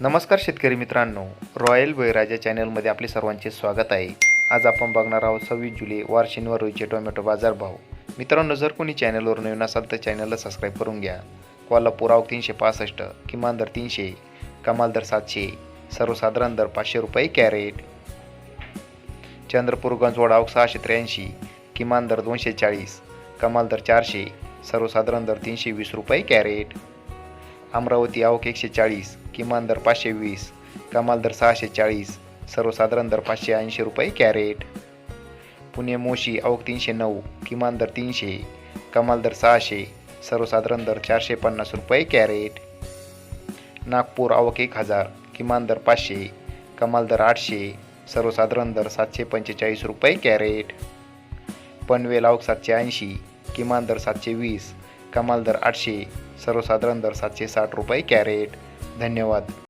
नमस्कार शेतकरी मित्रांनो. रॉयल बळीराजा चॅनलमध्ये आपले सर्वांचे स्वागत आहे. आज आपण बघणार आहोत सव्वीस जुलै वार शनिवार रोजचे टोमॅटो बाजारभाव मित्रांनो जर कोणी चॅनलवर नवीन असाल तर चॅनलला सबस्क्राईब करून घ्या. कोल्हापूर आवक तीनशे पासष्ट किमान दर तीनशे कमाल दर सातशे सर्वसाधारण दर पाचशे रुपये कॅरेट. चंद्रपूर गंजवड आवक सहाशे त्र्याऐंशी किमान दर दोनशे चाळीस कमाल दर चारशे सर्वसाधारण दर तीनशे वीस रुपये कॅरेट. अमरावती आवक एकशे चाळीस किमान दर पाचशे वीस कमाल दर सहाशे चाळीस सर्वसाधारण दर पाचशे ऐंशी रुपये कॅरेट. पुणे मोशी अवक तीनशे नऊ किमान दर तीनशे कमाल दर सहाशे सर्वसाधारण दर चारशे पन्नास रुपये कॅरेट. नागपूर आवक एक हजार किमान दर पाचशे कमाल दर आठशे सर्वसाधारण दर सातशे पंचेचाळीस रुपये कॅरेट. पनवेल आवक सातशे ऐंशी किमान दर सातशे वीस कमाल दर आठशे सर्वसाधारण दर सातशे साठ रुपये कॅरेट. धन्यवाद.